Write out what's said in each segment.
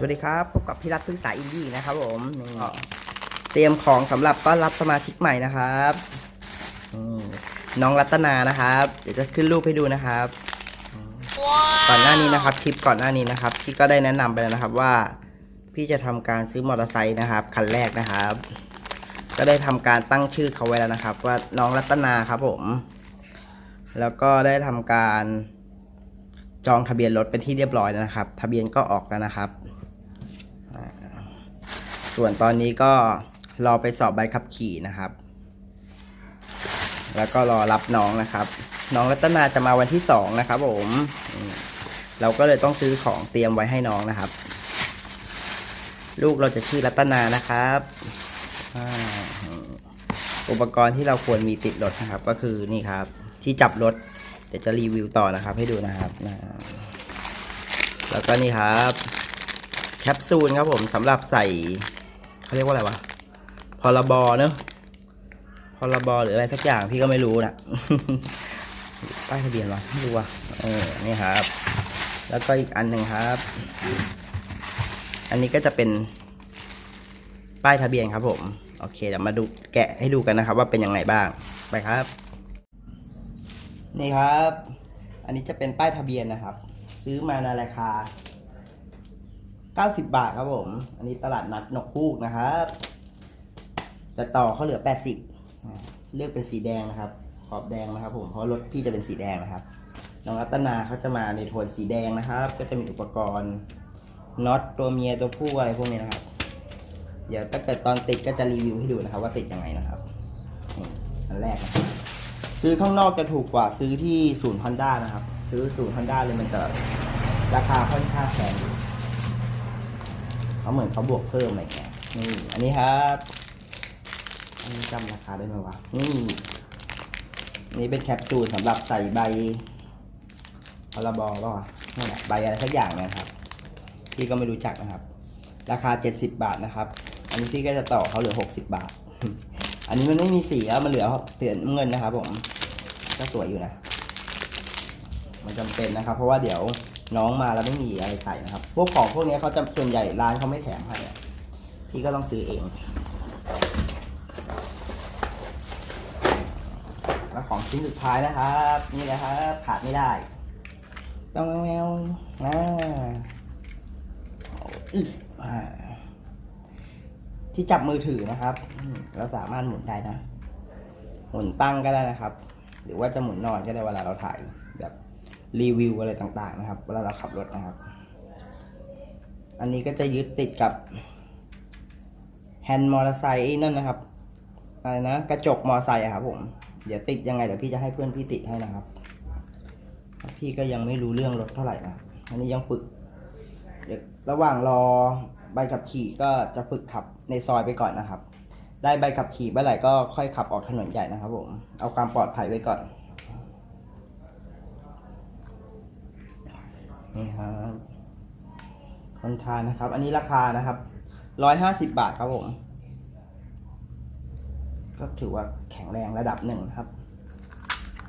สวัสดีครับ พบกับพี่รัฐพึ่งสายอินดี้นะครับผมนี่เตรียมของสำหรับต้อนรับสมาชิกใหม่นะครับนี่น้องรัตนานะครับ เดี๋ยวจะขึ้นรูปให้ดูนะครับ ก่อนหน้านี้นะครับ คลิปก่อนหน้านี้นะครับพี่ก็ได้แนะนำไปแล้วนะครับว่า พี่จะทำการซื้อมอเตอร์ไซค์นะครับคันแรกนะครับ ก็ได้ทำการตั้งชื่อเขาไว้แล้วนะครับ ว่าน้องรัตนาครับผม แล้วก็ได้ทำการจองทะเบียนรถเป็นที่เรียบร้อยแล้วนะครับ ทะเบียนก็ออกแล้วนะครับอ่า ส่วนตอนนี้ก็รอไปสอบใบขับขี่นะครับ แล้วก็รอรับน้องนะครับ น้องรัตนาจะมาวันที่สองนะครับ ผม เราก็เลยต้องซื้อของเตรียมไว้ให้น้องนะครับ ลูกเราจะชื่อรัตนานะครับอุปกรณ์ที่เราควรมีติดรถนะครับ ก็คือนี่ครับ ที่จับรถเดี๋ยวจะรีวิวต่อนะครับ ให้ดูนะครับนะแล้วก็นี่ครับ แคปซูลครับผมสำหรับใส่ เขาเรียกว่าอะไรวะพรบเนอะพรบหรืออะไรสักอย่างพี่ก็ไม่รู้นะป้ายทะเบียนวะไม่รู้วะเออนี่ครับ แล้วก็อีกอันหนึ่งครับ อันนี้ก็จะเป็น ป้ายทะเบียนครับ ผมโอเคเดี๋ยวมาดูแกะให้ดูกันนะครับ ว่าเป็นยังไงบ้างไปครับ นี่ครับ อันนี้จะเป็นป้ายทะเบียนนะครับ ซื้อมาในราคา 90 บาทครับผม อันนี้ตลาดนัดนกคูกนะครับแต่ต่อเขาเหลือ 80 เลือกเป็นสีแดงนะครับ ขอบแดงนะครับ ผม เพราะรถพี่จะเป็นสีแดงนะครับ น้องรัตนาเขาจะมาในโทนสีแดงนะครับ ก็จะมีอุปกรณ์น็อตตัวเมียตัวผู้อะไรพวกนี้นะครับ เดี๋ยวถ้าเกิดตอนติดก็จะรีวิวให้ดูนะครับ ว่าติดยังไงนะครับอันแรกนะครับซื้อข้างนอกจะถูกกว่าซื้อที่ศูนย์ฮอนด้านะครับ ซื้อศูนย์ฮอนด้าเลยมันจะราคาค่อนข้างแพงอยู่ เขาเหมือนเขาบวกเพิ่มอะไรเงี้ยนี่อันนี้ครับอันนี้จำราคาได้ไหมวะนี่นี่เป็นแคปซูลสำหรับใส่ใบพรบป่ะนี่แหละใบอะไรสักอย่างเนะครับพี่ก็ไม่รู้จักนะครับ ราคา 70 บาทนะครับ อันนี้พี่ก็จะต่อเขาเหลือ 60 บาท อันนี้มันไม่มีสีแล้วมันเหลือเสียเงินนะครับผมก็สวยอยู่นะ มันจำเป็นนะครับ เพราะว่าเดี๋ยว น้องมาแล้วไม่มีอะไรใส่นะครับ พวกของพวกนี้เขาจะส่วนใหญ่ร้านเขาไม่แถมให้พี่ก็ต้องซื้อเอง แล้วของชิ้นสุดท้ายนะครับ นี่นะครับขาดไม่ได้ ต้องแมวๆอ่าอึ๊สอ่าที่จับมือถือนะครับ เราสามารถหมุนได้นะ หมุนตั้งก็ได้นะครับ หรือว่าจะหมุนนอนก็ได้เวลาเราถ่ายแบบ รีวิวอะไรต่างๆนะครับเวลาเราขับรถนะครับ อันนี้ก็จะยึดติดกับแฮนด์มอเตอร์ไซค์นั่นนะครับอะไรนะกระจกมอเตอร์ไซค์อะครับผมเดี๋ยวติดยังไงเดี๋ยวพี่จะให้เพื่อนพี่ติดให้นะครับ พี่ก็ยังไม่รู้เรื่องรถเท่าไหร่นะอันนี้ยังฝึกเดี๋ยวระหว่างรอใบขับขี่ก็จะฝึกขับในซอยไปก่อนนะครับ ได้ใบขับขี่เมื่อไหร่ก็ค่อยขับออกถนนใหญ่นะครับผมเอาความปลอดภัยไว้ก่อน นี่ครับคนทานนะครับ อันนี้ราคานะครับร้อยห้าสิบบาทครับผมก็ถือว่าแข็งแรงระดับหนึ่งนะครับ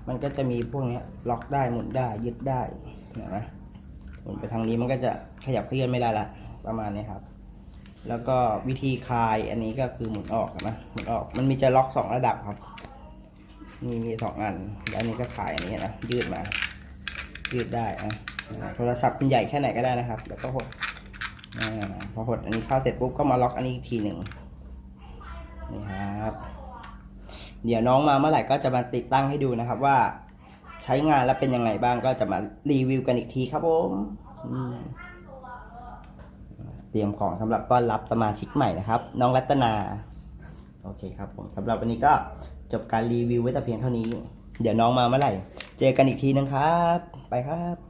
มันก็จะมีพวกนี้ล็อกได้หมุนได้ยึดได้เห็นไหมหมุนไปทางนี้มันก็จะขยับเคลื่อนไม่ได้ละประมาณนี้ครับ แล้วก็วิธีคลายอันนี้ก็คือหมุนออกนะหมุนออก มันมีจะล็อกสองระดับครับนี่มีสองอัน แล้วนนี้ก็คลายอันนี้นะยืดมา ยืดได้นะ โทรศัพท์คุณใหญ่แค่ไหนก็ได้นะครับ แล้วก็หดอพอหดอันนี้เข้าเสร็จปุ๊บก็มาล็อกอันนี้อีกทีหนึ่งนี่ครับ เดี๋ยวน้องมาเมื่อไหร่ก็จะมาติดตั้งให้ดูนะครับว่าใช้งานแล้วเป็นยังไงบ้างก็จะมารีวิวกันอีกทีครับผมอืมเตรียมของสำหรับต้อนรับสมาชิกใหม่นะครับ น้องรัตนา โอเคครับผมสำหรับวันนี้ก็จบการรีวิวไว้แต่เพียงเท่านี้ เดี๋ยวน้องมาเมื่อไหร่ เจอกันอีกทีนึงครับ ไปครับ